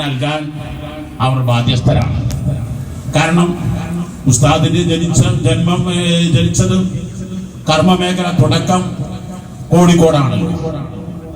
നൽകാൻ അവർ ബാധ്യസ്ഥരാണ്. കാരണം ഉസ്താദിന് ജനിച്ച ജന്മം ജനിച്ചതും കർമ്മമേഖല തുടക്കം കോഴിക്കോടാണല്ലോ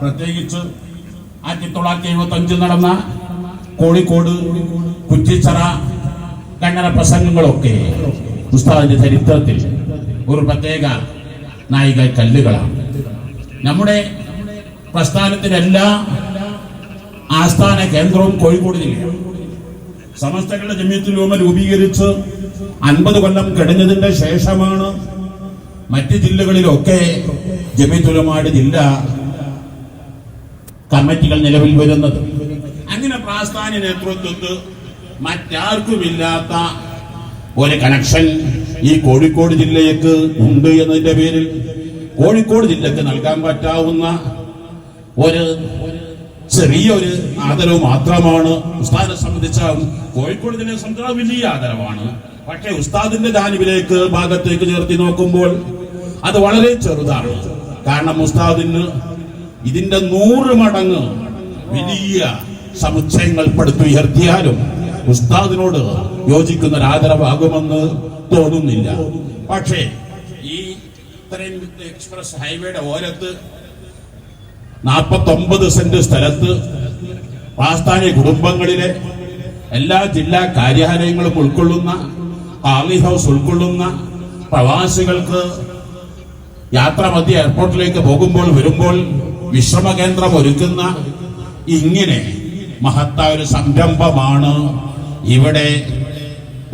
പ്രത്യേകിച്ച് ആയിരത്തി തൊള്ളായിരത്തി എഴുപത്തി അഞ്ചിൽ നടന്ന കോഴിക്കോട് കുറ്റിച്ചറ കന്നഡ പ്രസംഗങ്ങളൊക്കെ ഉസ്താദിന്റെ ചരിത്രത്തിൽ ഒരു പ്രത്യേക നായിക കല്ലുകളാണ്. നമ്മുടെ പ്രസ്ഥാനത്തിന്റെ എല്ലാ ആസ്ഥാന കേന്ദ്രവും കോഴിക്കോട് ജില്ലയാണ്. സമസ്തകളുടെ ജമ്യത്തിലൂമ രൂപീകരിച്ച് അൻപത് കൊല്ലം കഴിഞ്ഞതിന്റെ ശേഷമാണ് മറ്റ് ജില്ലകളിലൊക്കെ ജമിത്തുലമാട് ജില്ല കമ്മിറ്റികൾ നിലവിൽ വരുന്നത്. അങ്ങനെ പ്രാസ്ഥാന നേതൃത്വത്ത് മറ്റാർക്കുമില്ലാത്ത ഒരു കണക്ഷൻ ഈ കോഴിക്കോട് ജില്ലയ്ക്ക് ഉണ്ട് എന്നതിന്റെ പേരിൽ കോഴിക്കോട് ജില്ലക്ക് നൽകാൻ പറ്റാവുന്ന ഒരു ചെറിയൊരു ആദരവ് മാത്രമാണ്. ഉസ്താദിനെ സംബന്ധിച്ച കോഴിക്കോട് ജില്ലയെ സംബന്ധിച്ച വലിയ ആദരവാണ്. പക്ഷേ ഉസ്താദിന്റെ ജാനിവിലേക്ക് ഭാഗത്തേക്ക് ചേർത്തി നോക്കുമ്പോൾ അത് വളരെ ചെറുതാണ്. കാരണം ഉസ്താദിന് ഇതിന്റെ നൂറ് മടങ്ങ് വലിയ സമുച്ചയങ്ങൾ പടുത്തുയർത്തിയാലും ഉസ്താദിനോട് യോജിക്കുന്ന ഒരു ആദരവാകുമെന്ന് തോന്നുന്നില്ല. പക്ഷേ ഈ ഇത്രയും എക്സ്പ്രസ് ഹൈവേയുടെ ഓരത്ത് നാൽപ്പത്തൊമ്പത് സെന്റ് സ്ഥലത്ത് പ്രാസ്ഥാനിക കുടുംബങ്ങളിലെ എല്ലാ ജില്ലാ കാര്യാലയങ്ങളും ഉൾക്കൊള്ളുന്ന ആർലി ഹൗസ് ഉൾക്കൊള്ളുന്ന പ്രവാസികൾക്ക് യാത്ര മധ്യ എയർപോർട്ടിലേക്ക് പോകുമ്പോൾ വരുമ്പോൾ വിശ്രമ കേന്ദ്രം ഒരുക്കുന്ന ഇങ്ങനെ മഹത്തായ ഒരു സംരംഭമാണ് ഇവിടെ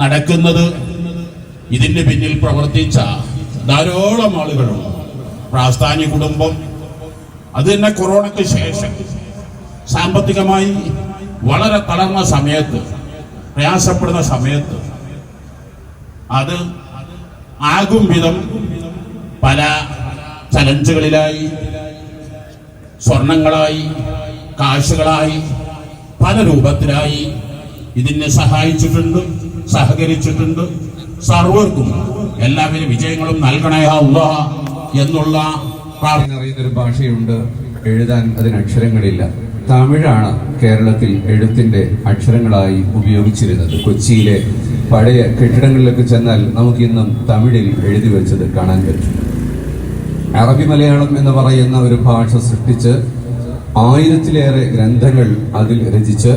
നടക്കുന്നത്. ഇതിന്റെ പിന്നിൽ പ്രവർത്തിച്ച ധാരാളം ആളുകളുണ്ട് പ്രാസ്ഥാനിക കുടുംബം അത് തന്നെ കൊറോണയ്ക്ക് ശേഷം. സാമ്പത്തികമായി വളരെ തളർന്ന സമയത്ത് പ്രയാസപ്പെടുന്ന സമയത്ത് അത് ആകും വിധം പല ചലഞ്ചുകളിലായി സ്വർണങ്ങളായി കാശുകളായി പല രൂപത്തിലായി ഇതിനെ സഹായിച്ചിട്ടുണ്ട് സഹകരിച്ചിട്ടുണ്ട്. സർവർക്കും എല്ലാവരും വിജയങ്ങളും നൽകണേ ഉള്ള എന്നുള്ള അറിയുന്ന ഒരു ഭാഷയുണ്ട്. എഴുതാൻ അതിന് അക്ഷരങ്ങളില്ല. തമിഴാണ് കേരളത്തിൽ എഴുത്തിന്റെ അക്ഷരങ്ങളായി ഉപയോഗിച്ചിരുന്നത്. കൊച്ചിയിലെ പഴയ കെട്ടിടങ്ങളിലൊക്കെ ചെന്നാൽ നമുക്കിന്നും തമിഴിൽ എഴുതി വെച്ചത് കാണാൻ പറ്റും. അറബി മലയാളം എന്ന് പറയുന്ന ഒരു ഭാഷ സൃഷ്ടിച്ച് ആയിരത്തിലേറെ ഗ്രന്ഥങ്ങൾ അതിൽ രചിച്ച്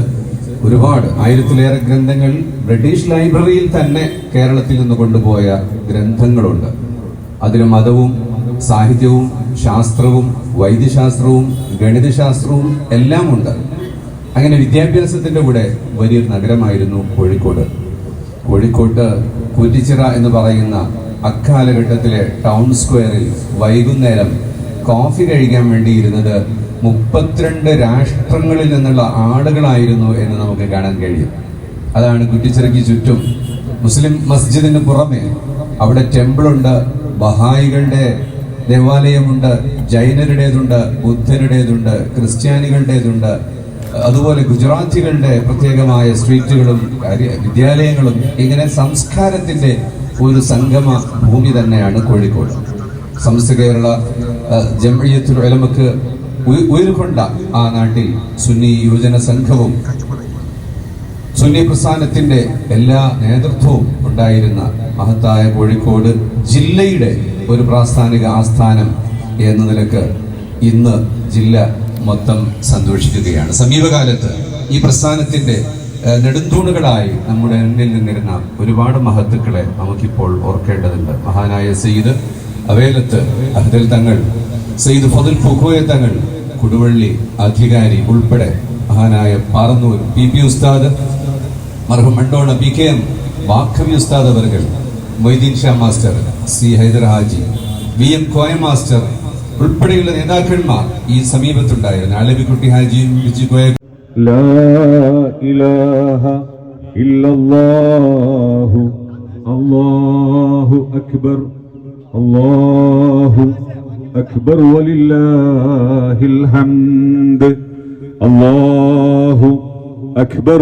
ഒരുപാട് ആയിരത്തിലേറെ ഗ്രന്ഥങ്ങൾ ബ്രിട്ടീഷ് ലൈബ്രറിയിൽ തന്നെ കേരളത്തിൽ നിന്ന് കൊണ്ടുപോയ ഗ്രന്ഥങ്ങളുണ്ട്. അതിൽ മതവും സാഹിത്യവും ശാസ്ത്രവും വൈദ്യശാസ്ത്രവും ഗണിതശാസ്ത്രവും എല്ലാം ഉണ്ട് അങ്ങനെ വിദ്യാഭ്യാസത്തിന്റെ കൂടെ വലിയൊരു നഗരമായിരുന്നു കോഴിക്കോട്. കോഴിക്കോട്ട് കുറ്റിച്ചിറ എന്ന് പറയുന്ന അക്കാലഘട്ടത്തിലെ ടൗൺ സ്ക്വയറിൽ വൈകുന്നേരം കോഫി കഴിക്കാൻ വേണ്ടിയിരുന്നത് മുപ്പത്തിരണ്ട് രാഷ്ട്രങ്ങളിൽ നിന്നുള്ള ആളുകളായിരുന്നു എന്ന് നമുക്ക് കാണാൻ കഴിയും. അതാണ് കുറ്റിച്ചിറയ്ക്ക് ചുറ്റും മുസ്ലിം മസ്ജിദിന് പുറമെ അവിടെ ടെമ്പിളുണ്ട്. ബഹായികളുടെ ദേവാലയമുണ്ട് ജൈനരുടേതുണ്ട് ബുദ്ധരുടേതുണ്ട് ക്രിസ്ത്യാനികളുടേതുണ്ട് അതുപോലെ ഗുജറാത്തികളുടെ പ്രത്യേകമായ സ്ട്രീറ്റുകളും വിദ്യാലയങ്ങളും ഇങ്ങനെ സംസ്കാരത്തിന്റെ ഒരു സംഗമ ഭൂമി തന്നെയാണ് കോഴിക്കോട്. സമസ്ത കേരള അഹ്, ജംഇയ്യത്തുൽ ഉലമക്ക് ആ നാട്ടിൽ സുന്നി യുവജന സംഘവും സുന്നി പ്രസ്ഥാനത്തിന്റെ എല്ലാ നേതൃത്വവും ഉണ്ടായിരുന്ന മഹത്തായ കോഴിക്കോട് ജില്ലയുടെ ഒരു പ്രാസ്ഥാനിക ആസ്ഥാനം എന്ന നിലയ്ക്ക് ഇന്ന് ജില്ല മൊത്തം സന്തോഷിക്കുകയാണ്. സമീപകാലത്ത് ഈ പ്രസ്ഥാനത്തിന്റെ ഏഹ്, നെടുന്തൂണുകളായി നമ്മുടെ മുന്നിൽ നിന്നിരുന്ന ഒരുപാട് മഹത്തുക്കളെ നമുക്കിപ്പോൾ ഓർക്കേണ്ടതുണ്ട്. മഹാനായ സെയ്ദ് അവേലത്ത് അഹ്ദൽ തങ്ങൾ സെയ്ദ് ഫതുൽ ഫുഖോയ തങ്ങൾ കുടുവള്ളി അധികാരി ഉൾപ്പെടെ മഹാനായ Parannur P P Ustad മർഹം Mandona P K M Vakhavi Ustad അവർകൾ Moideen Sha master C Haidar Haji V M Koya master ഉൾപ്പെടെയുള്ള നേതാക്കന്മാർ ഈ സമീപത്തുണ്ടായിരുന്നു. അലബിക്കുട്ടി ഹാജി ബിജു കോയ അക്ബർ അക്ബർ വലില്ലാഹിൽ ഹംദ് അക്ബർ